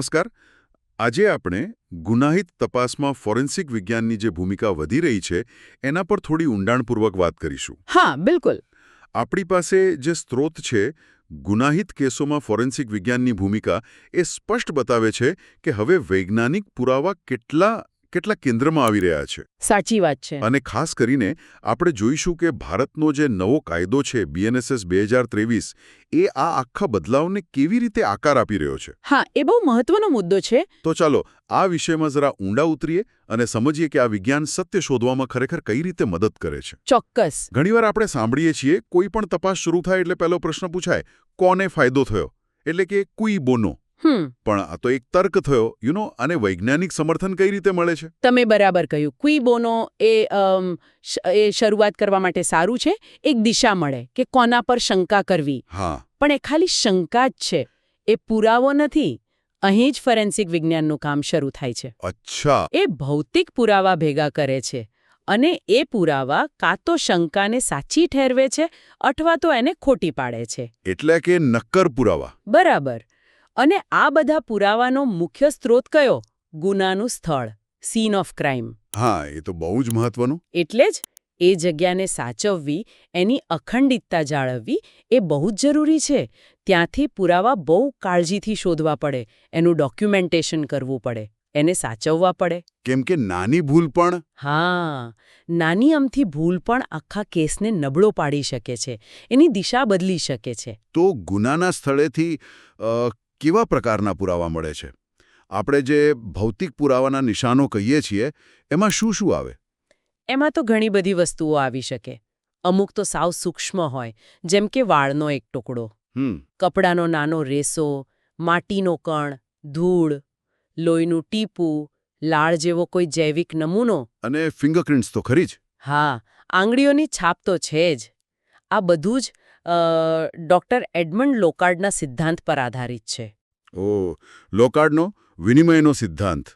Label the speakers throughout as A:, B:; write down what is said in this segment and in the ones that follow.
A: નમસ્કાર. આજે આપણે ગુનાહિત તપાસમાં ફોરેન્સિક વિજ્ઞાનની જે ભૂમિકા વધી રહી છે એના પર થોડી ઊંડાણપૂર્વક વાત કરીશું.
B: હા બિલકુલ.
A: આપણી પાસે જે સ્ત્રોત છે ગુનાહિત કેસોમાં ફોરેન્સિક વિજ્ઞાનની ભૂમિકા એ સ્પષ્ટ બતાવે છે કે હવે વૈજ્ઞાનિક પુરાવા કેટલા કેટલા કેન્દ્રમાં આવી રહ્યા છે?
B: સાચી વાત છે.
A: અને ખાસ કરીને આપણે જોઈશું કે ભારતનો જે નવો કાયદો છે બીએનએસએસ બે એ આ આખા બદલાવને કેવી રીતે આકાર આપી રહ્યો છે?
B: હા એ બહુ મહત્વનો મુદ્દો છે.
A: તો ચાલો આ વિષયમાં જરા ઊંડા ઉતરીએ અને સમજીએ કે આ વિજ્ઞાન સત્ય શોધવામાં ખરેખર કઈ રીતે મદદ કરે છે.
B: ચોક્કસ.
A: ઘણીવાર આપણે સાંભળીએ છીએ કોઈ પણ તપાસ શરૂ થાય એટલે પહેલો પ્રશ્ન પૂછાય કોને ફાયદો થયો? એટલે કે કુઈ બોનો પણ આ તો એક તર્ક થયો યુ નો અને વૈજ્ઞાનિક સમર્થન કઈ રીતે મળે છે?
B: તમે બરાબર કહ્યું. ક્વી બોનો એ એ શરૂઆત કરવા માટે સારું છે. એક દિશા મળે કે કોના પર શંકા કરવી.
A: હા.
B: પણ એ ખાલી શંકા જ છે. એ પુરાવો નથી. અહીં જ ફોરેન્સિક વિજ્ઞાનનું કામ શરૂ થાય છે.
A: અચ્છા.
B: એ ભૌતિક પુરાવા ભેગા કરે છે. અને એ પુરાવા કાં તો શંકાને સાચી ઠેરવે છે અથવા તો એને ખોટી પાડે છે.
A: એટલે કે નક્કર પુરાવા.
B: બરાબર. અને આ બધા પુરાવાનો મુખ્ય સ્ત્રોત કયો? ગુનાનું સ્થળ. સીન ઓફ ક્રાઇમ
A: હા એ તો બહુ જ મહત્વનું.
B: એટલે જ એ જગ્યાને સાચવવી એની અખંડિતતા જાળવવી એ બહુ જ જરૂરી છે. ત્યાંથી પુરાવા બહુ કાળજીથી શોધવા પડે એનું ડોક્યુમેન્ટેશન કરવું પડે એને સાચવવા પડે.
A: કેમ કે નાની ભૂલ પણ.
B: હા નાની અમથી ભૂલ પણ આખા કેસને નબળો પાડી શકે છે એની દિશા બદલી શકે છે.
A: તો ગુનાના સ્થળેથી કેવા પ્રકારના પુરાવા મળે છે? આપણે જે ભૌતિક પુરાવાના નિશાનો કહીએ છીએ એમાં શું શું આવે?
B: એમાં તો ઘણી બધી વસ્તુઓ આવી શકે. અમુક તો સાવ સૂક્ષ્મ હોય જેમ કે વાળનો એક ટુકડો કપડાનો નાનો રેસો માટીનો કણ ધૂળ લોહીનું ટીપું લાળ જેવો કોઈ જૈવિક નમૂનો.
A: અને ફિંગરપ્રિન્ટ્સ તો ખરી જ.
B: હા આંગળીઓની છાપ તો છે જ. આ બધું જ ડૉક્ટર ડોક્ટર એડમંડ લોકાર્ડના સિદ્ધાંત પર આધારિત છે.
A: ઓ લોકાર્ડનો વિનિમયનો સિદ્ધાંત.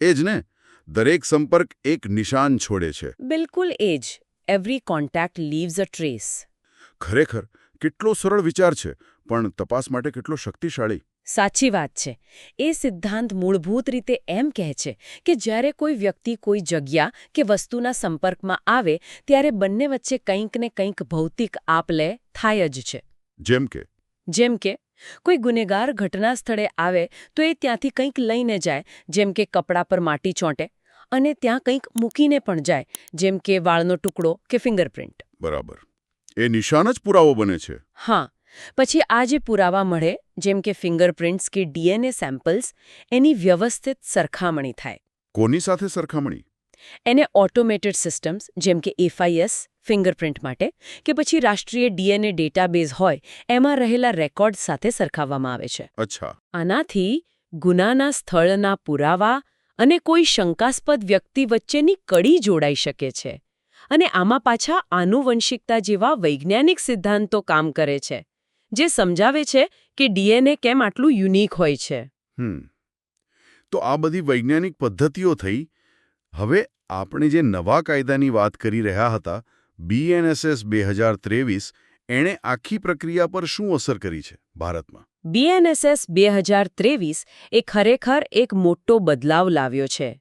A: એ જ ને? દરેક સંપર્ક એક નિશાન છોડે છે.
B: બિલકુલ એ જ. Every contact leaves a trace
A: ખરેખર કેટલો સરળ વિચાર છે પણ તપાસ માટે કેટલો શક્તિશાળી.
B: સાચી વાત છે. એ સિદ્ધાંત મૂળભૂત રીતે એમ કહે છે કે જ્યારે કોઈ વ્યક્તિ કોઈ જગ્યા કે વસ્તુના સંપર્કમાં આવે ત્યારે બંને વચ્ચે કંઈક ને કંઈક ભૌતિક આપલે થાય જ છે.
A: જેમ કે?
B: જેમ કે? કોઈ ગુનેગાર ઘટના સ્થળે આવે તો એ ત્યાંથી કંઈક લઈને જાય જેમ કે કપડાં પર માટી ચોંટે અને ત્યાં કંઈક મૂકીને પણ જાય જેમ કે વાળનો ટુકડો કે ફિંગરપ્રિન્ટ.
A: બરાબર. એ નિશાન જ પુરાવો બને છે?
B: હા. પછી આ જે પુરાવા મળે જેમ કે ફિંગરપ્રિન્ટ્સ કે ડીએનએ સેમ્પલ્સ એની વ્યવસ્થિત સરખામણી થાય.
A: કોની સાથે સરખામણી?
B: એને ઓટોમેટેડ સિસ્ટમ્સ જેમ કે એફઆઈએસ ફિંગરપ્રિન્ટ માટે કે પછી રાષ્ટ્રીય ડીએનએ ડેટાબેઝ હોય એમાં રહેલા રેકોર્ડ સાથે સરખાવવામાં આવે છે.
A: અચ્છા.
B: આનાથી ગુનાના સ્થળના પુરાવા અને કોઈ શંકાસ્પદ વ્યક્તિ વચ્ચેની કડી જોડાઈ શકે છે અને આમાં પાછા આનુવંશિકતા જેવા વૈજ્ઞાનિક સિદ્ધાંતો કામ કરે છે જે સમજાવે છે કે ડીએનએ કેમ આટલું યુનિક હોય છે.
A: તો આ બધી વૈજ્ઞાનિક પદ્ધતિઓ થઈ હવે આપણે જે નવા કાયદાની વાત કરી રહ્યા હતા બીએનએસએસ બે હજાર ત્રેવીસ એણે આખી પ્રક્રિયા પર શું અસર કરી છે ભારતમાં?
B: બીએનએસએસ બે હજાર ત્રેવીસ એ ખરેખર એક મોટો બદલાવ લાવ્યો છે.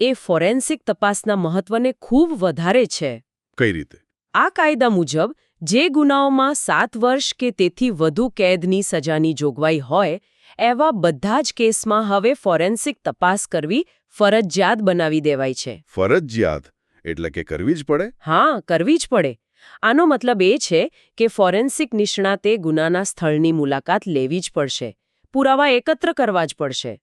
B: એ ફોરેન્સિક તપાસના મહત્વને ખૂબ વધારે છે.
A: કઈ રીતે?
B: આ કાયદા મુજબ જે ગુનાઓમાં સાત વર્ષ કે તેથી વધુ કેદની સજાની જોગવાઈ હોય એવા બધા જ કેસમાં હવે ફોરેન્સિક તપાસ કરવી ફરજિયાત બનાવી દેવાય છે.
A: ફરજિયાત? એટલે કે કરવી જ પડે?
B: હા કરવી જ પડે. આનો મતલબ એ છે કે ફોરેન્સિક નિષ્ણાતે ગુનાના સ્થળની મુલાકાત લેવી જ પડશે. પુરાવા એકત્ર કરવા જ પડશે.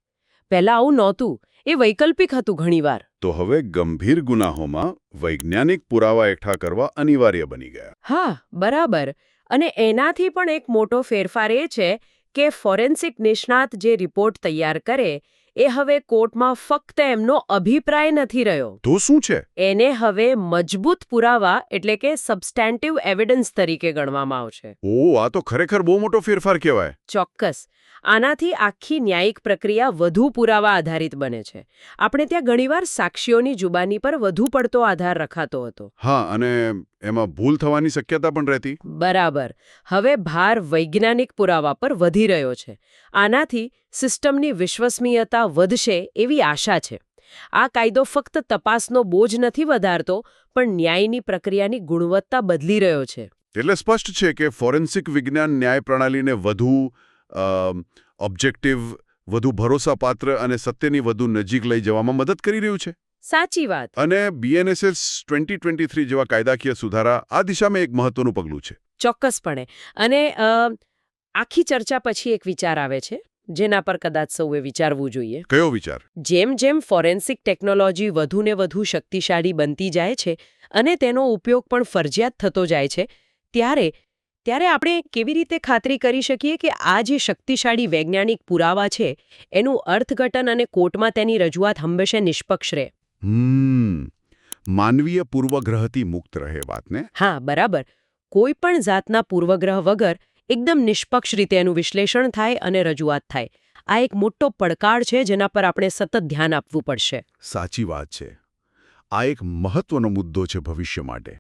B: પહેલા આવું નહોતું. એ વૈકલ્પિક હતું ઘણીવાર.
A: તો હવે ગંભીર ગુનાહોમાં વૈજ્ઞાનિક પુરાવા એકઠા કરવા અનિવાર્ય બની ગયા.
B: હા બરાબર. અને એનાથી પણ એક મોટો ફેરફાર એ છે કે ફોરેન્સિક નિષ્ણાત જે રિપોર્ટ તૈયાર કરે એ હવે કોર્ટમાં ફક્ત એમનો અભિપ્રાય નથી રહ્યો.
A: તો શું છે?
B: એને હવે મજબૂત પુરાવા એટલે કે સબસ્ટેન્ટિવ એવિડન્સ તરીકે ગણવામાં આવશે.
A: ઓ આ તો ખરેખર બહુ મોટો ફેરફાર કહેવાય.
B: ચોક્કસ. આનાથી આખી ન્યાયિક પ્રક્રિયા વધુ પુરાવા આધારિત બને છે. આપણે ત્યાં ઘણીવાર સાક્ષીઓની જુબાની પર વધુ પડતો આધાર રખાતો હતો.
A: હા અને એમાં ભૂલ થવાની શક્યતા પણ રહેતી?
B: બરાબર. હવે ભાર વૈજ્ઞાનિક પુરાવા પર વધી રહ્યો છે. આનાથી સિસ્ટમની વિશ્વસનીયતા વધશે એવી આશા છે. આ કાયદો ફક્ત તપાસનો બોજ નથી વધારતો પણ ન્યાયની પ્રક્રિયાની ગુણવત્તા બદલી રહ્યો છે.
A: એટલે સ્પષ્ટ છે કે ફોરેન્સિક વિજ્ઞાન ન્યાય પ્રણાલીને વધુ ઓબ્જેક્ટિવ વધુ ભરોસાપાત્ર અને સત્યની વધુ નજીક લઈ જવામાં મદદ કરી રહ્યું છે?
B: સાચી વાત.
A: અને બીએનએસએસ ટ્વેન્ટી ટ્વેન્ટી થ્રી જેવા કાયદાકીય સુધારા આ દિશામાં એક મહત્વનું પગલું છે.
B: ચોક્કસપણે. અને આખી ચર્ચા પછી એક વિચાર આવે છે જેના પર કદાચ સૌએ વિચારવું જોઈએ.
A: કયો વિચાર?
B: જેમ જેમ ફોરેન્સિક ટેકનોલોજી વધુને વધુ શક્તિશાળી બનતી જાય છે અને તેનો ઉપયોગ પણ ફરજિયાત થતો જાય છે ત્યારે ત્યારે આપણે કેવી રીતે ખાતરી કરી શકીએ કે આ જે શક્તિશાળી વૈજ્ઞાનિક પુરાવા છે એનું અર્થઘટન અને કોર્ટમાં તેની રજૂઆત હંમેશા નિષ્પક્ષ રહે?
A: હમ. માનવીય પૂર્વગ્રહથી મુક્ત રહે વાતને?
B: હા બરાબર. કોઈ પણ જાતના પૂર્વગ્રહ વગર એકદમ નિષ્પક્ષ રીતે એનું વિશ્લેષણ થાય અને રજૂઆત થાય. આ એક મોટો પડકાર છે જેના પર આપણે સતત ધ્યાન આપવું પડશે.
A: સાચી વાત છે. આ એક મહત્વનો મુદ્દો છે ભવિષ્ય માટે.